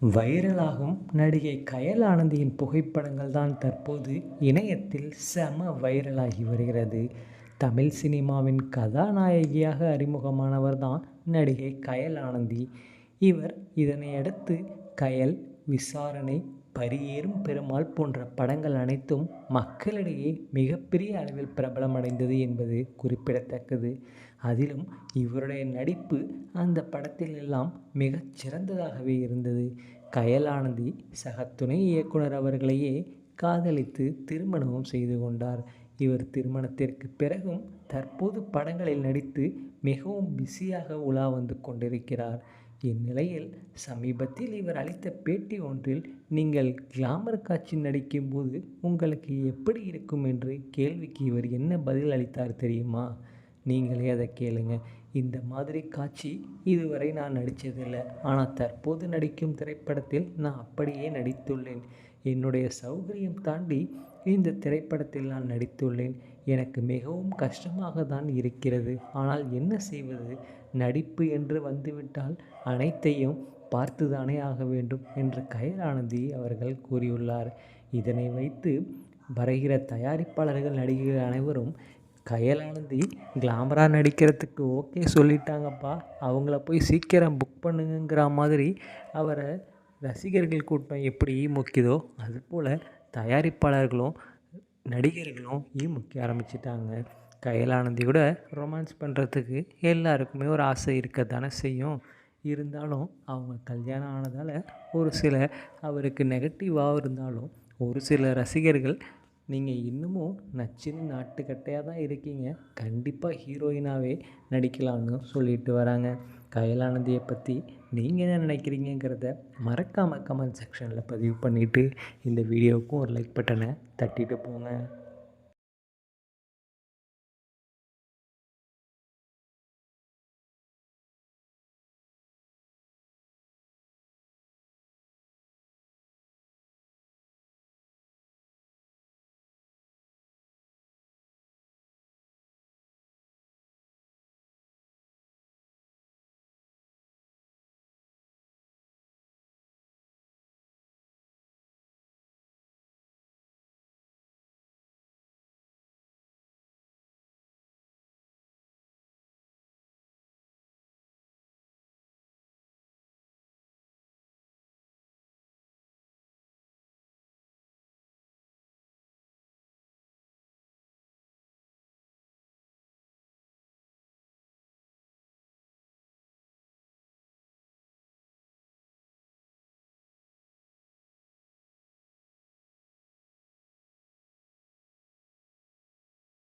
வைரலாகும் நடிகை கயல் ஆனந்தியின் புகைப்படங்கள் தான் தற்போது இணையத்தில் செம வைரலாகி வருகிறது. தமிழ் சினிமாவின் கதாநாயகியாக அறிமுகமானவர் தான் நடிகை கயல் ஆனந்தி. இவர் இதனையடுத்து கயல் விசாரணை பரியேறும் பெருமாள் போன்ற படங்கள் அனைத்தும் மக்களிடையே மிகப்பெரிய அளவில் பிரபலமடைந்தது என்பது குறிப்பிடத்தக்கது. அதிலும் இவருடைய நடிப்பு அந்த படத்தில் எல்லாம் மிகச் சிறந்ததாகவே இருந்தது. கயலானந்தி சக துணை இயக்குனர் அவர்களையே காதலித்து திருமணமும் செய்து கொண்டார். இவர் திருமணத்திற்கு பிறகும் தற்போது படங்களில் நடித்து மிகவும் பிஸியாக உலா வந்து கொண்டிருக்கிறார். இந்நிலையில் சமீபத்தில் இவர் அளித்த பேட்டி ஒன்றில் நீங்கள் கிளாமர் காட்சி நடிக்கும்போது உங்களுக்கு எப்படி இருக்கும்? என்று கேள்விக்கு இவர் என்ன பதில் அளித்தார் தெரியுமா? நீங்களே அதை கேளுங்க. இந்த மாதிரி காட்சி இதுவரை நான் நடித்ததில்லை. ஆனால் தற்போது நடிக்கும் திரைப்படத்தில் நான் அப்படியே நடித்துள்ளேன். என்னுடைய சௌகரியம் தாண்டி இந்த திரைப்படத்தில் நான் நடித்துள்ளேன். எனக்கு மிகவும் கஷ்டமாக தான் இருக்கிறது. ஆனால் என்ன செய்வது? நடிப்பு என்று வந்துவிட்டால் அனைத்தையும் பார்த்துதானே ஆக வேண்டும் என்று கயலானந்தி அவர்கள் கூறியுள்ளார். இதனை வைத்து வரைகிற தயாரிப்பாளர்கள் நடிகர்கள் அனைவரும் கையலானந்தி கிளாமராக நடிக்கிறதுக்கு ஓகே சொல்லிட்டாங்கப்பா. அவங்கள போய் சீக்கிரம் புக் பண்ணுங்கிற மாதிரி அவரை ரசிகர்கள் கூட்டம் எப்படி ஈமுக்கிதோ அதுபோல் தயாரிப்பாளர்களும் நடிகர்களும் ஈமுக்க ஆரம்பிச்சிட்டாங்க. கையலானந்தியோட ரொமான்ஸ் பண்ணுறதுக்கு எல்லாருக்குமே ஒரு ஆசை இருக்க தானே செய்யும். இருந்தாலும் அவங்க கல்யாணம் ஆனதால் ஒரு சில அவருக்கு நெகட்டிவாக இருந்தாலும் ஒரு சில ரசிகர்கள் நீங்கள் இன்னமும் நச்சின் நாட்டுக்கட்டையாக தான் இருக்கீங்க. கண்டிப்பாக ஹீரோயினாகவே நடிக்கலாம்னு சொல்லிட்டு வராங்க. கயலானந்தியை பற்றி நீங்கள் என்ன நினைக்கிறீங்கிறத மறக்காமல் கமெண்ட் செக்ஷனில் பதிவு பண்ணிவிட்டு இந்த வீடியோவுக்கும் ஒரு லைக் பட்டனை தட்டிட்டு போங்க.